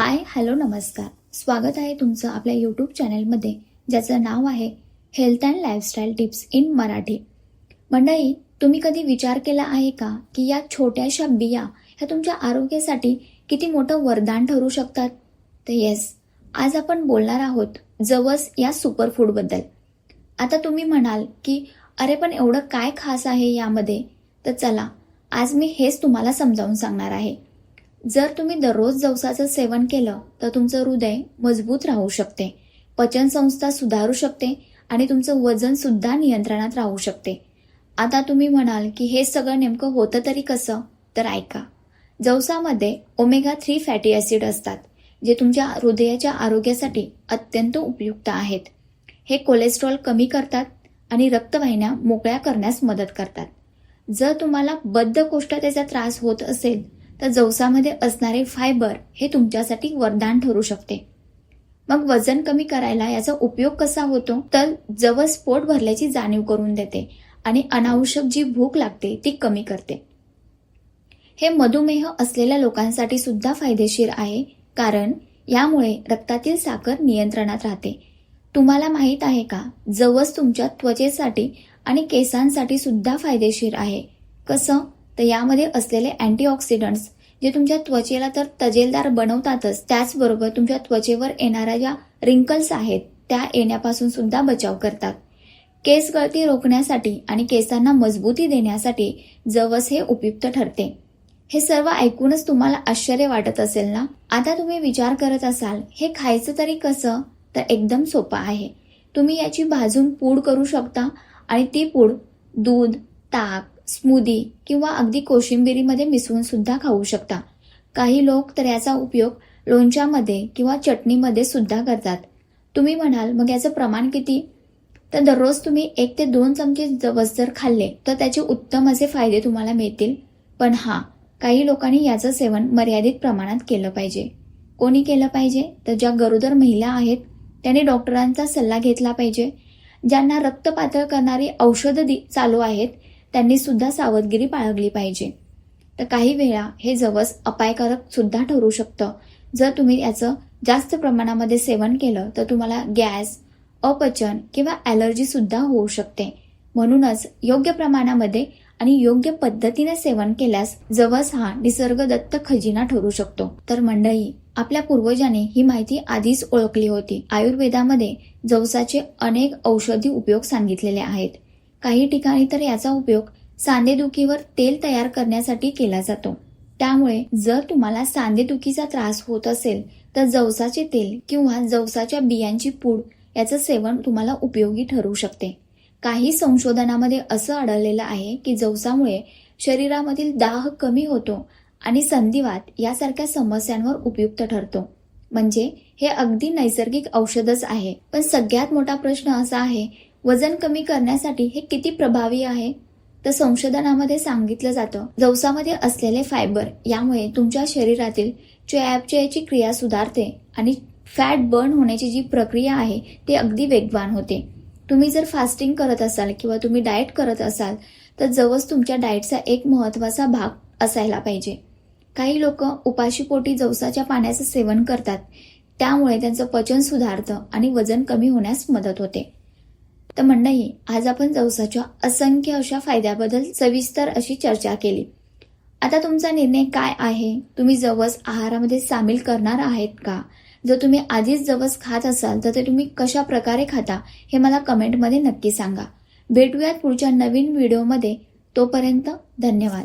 Hi hello नमस्कार. स्वागत आहे तुमचं आपल्या यूट्यूब चॅनलमध्ये ज्याचं नाव आहे health and lifestyle tips in Marathi मंडळी तुम्ही कधी विचार केला आहे का की या छोट्याशा बिया ह्या तुमच्या आरोग्यासाठी किती मोठं वरदान ठरू शकतात? तर येस आज आपण बोलणार आहोत जवस या सुपरफूडबद्दल आता तुम्ही म्हणाल की अरे पण एवढं काय खास आहे यामध्ये? तर चला आज मी हेच तुम्हाला समजावून सांगणार आहे. जर तुम्ही दररोज जवसाचं सेवन केलं तर तुमचं हृदय मजबूत राहू शकते. पचनसंस्था सुधारू शकते आणि तुमचं वजन सुद्धा नियंत्रणात राहू शकते. आता तुम्ही म्हणाल की हे सगळं नेमकं होतं तरी कसं? तर ऐका. जवसामध्ये ओमेगा थ्री फॅटी ॲसिड असतात जे तुमच्या हृदयाच्या आरोग्यासाठी अत्यंत उपयुक्त आहेत. हे कोलेस्ट्रॉल कमी करतात आणि रक्तवाहिन्या मोकळ्या करण्यास मदत करतात. जर तुम्हाला बद्धकोष्ठतेचा त्रास होत असेल तर जवसामध्ये असणारे फायबर हे तुमच्यासाठी वरदान ठरू शकते. मग वजन कमी करायला याचा उपयोग कसा होतो? तर जवस पोट भरल्याची जाणीव करून देते आणि अनावश्यक जी भूक लागते ती कमी करते. हे मधुमेह असलेल्या लोकांसाठी सुद्धा फायदेशीर आहे कारण यामुळे रक्तातील साखर नियंत्रणात राहते. तुम्हाला माहीत आहे का? जवस तुमच्या त्वचेसाठी आणि केसांसाठी सुद्धा फायदेशीर आहे. कसं? तर यामध्ये असलेले अँटीऑक्सिडंट्स जे तुमच्या त्वचेला तर तजेलदार बनवतातच त्याचबरोबर तुमच्या त्वचेवर येणाऱ्या ज्या रिंकल्स आहेत त्या येण्यापासून सुद्धा बचाव करतात. केस गळती रोखण्यासाठी आणि केसांना मजबूती देण्यासाठी जवस हे उपयुक्त ठरते. हे सर्व ऐकूनच तुम्हाला आश्चर्य वाटत असेल ना? आता तुम्ही विचार करत असाल हे खायचं तरी कसं? तर एकदम सोपं आहे. तुम्ही याची भाजून पूड करू शकता आणि ती पूड दूध ताक स्मूदी किंवा अगदी कोशिंबिरीमध्ये मिसळून सुद्धा खाऊ शकता. काही लोक तर याचा उपयोग लोणच्यामध्ये किंवा चटणीमध्ये सुद्धा करतात. तुम्ही म्हणाल मग याचं प्रमाण किती? तर दररोज तुम्ही एक ते दोन चमचे जवस जर खाल्ले तर त्याचे उत्तम असे फायदे तुम्हाला मिळतील. पण हा काही लोकांनी याचं सेवन मर्यादित प्रमाणात केलं पाहिजे. कोणी केलं पाहिजे? तर ज्या गरोदर महिला आहेत त्यांनी डॉक्टरांचा सल्ला घेतला पाहिजे. ज्यांना रक्त पातळ करणारी औषधं दि- चालू आहेत त्यांनी सुद्धा सावधगिरी बाळगली पाहिजे. तर काही वेळा हे जवस अपायकारक सुद्धा ठरू शकतं. जर तुम्ही याचं जास्त प्रमाणामध्ये सेवन केलं तर तुम्हाला गॅस अपचन किंवा ॲलर्जी सुद्धा होऊ शकते. म्हणूनच योग्य प्रमाणामध्ये आणि योग्य पद्धतीने सेवन केल्यास जवस हा निसर्गदत्त खजिना ठरू शकतो. तर मंडळी आपल्या पूर्वजाने ही माहिती आधीच ओळखली होती. आयुर्वेदामध्ये जवसाचे अनेक औषधी उपयोग सांगितलेले आहेत. काही ठिकाणी तर याचा उपयोग सांधेदुखीवर तेल तयार करण्यासाठी केला जातो. त्यामुळे जर तुम्हाला सांधेदुखीचा त्रास होत असेल तर जवसाचे तेल किंवा जवसाच्या बियांची पूड याचं सेवन तुम्हाला उपयोगी ठरू शकते. काही संशोधनामध्ये असं आढळलेलं आहे की जवसामुळे शरीरामधील दाह कमी होतो आणि संधिवात यासारख्या समस्यांवर उपयुक्त ठरतो. म्हणजे हे अगदी नैसर्गिक औषधच आहे. पण सगळ्यात मोठा प्रश्न असा आहे वजन कमी करण्यासाठी हे किती प्रभावी आहे? तर संशोधनामध्ये सांगितलं जातं. जवसामध्ये असलेले फायबर यामुळे तुमच्या शरीरातील चयापचयाची क्रिया सुधारते आणि फॅट बर्न होण्याची जी प्रक्रिया आहे ती अगदी वेगवान होते. तुम्ही जर फास्टिंग करत असाल किंवा तुम्ही डाएट करत असाल तर जवस तुमच्या डाएटचा एक महत्त्वाचा भाग असायला पाहिजे. काही लोक उपाशीपोटी जवसाच्या पाण्याचं सेवन करतात. त्यामुळे त्यांचं पचन सुधारतं आणि वजन कमी होण्यास मदत होते. तर मंडळी आज आपण जवसाच्या असंख्य अशा फायद्याबद्दल सविस्तर अशी चर्चा केली. आता तुमचा निर्णय काय आहे? तुम्ही जवस आहारामध्ये सामील करणार आहेत का? जर तुम्ही आधीच जवस खात असाल तर ते तुम्ही कशा प्रकारे खाता हे मला कमेंटमध्ये नक्की सांगा. भेटूयात पुढच्या नवीन व्हिडिओमध्ये. तोपर्यंत धन्यवाद.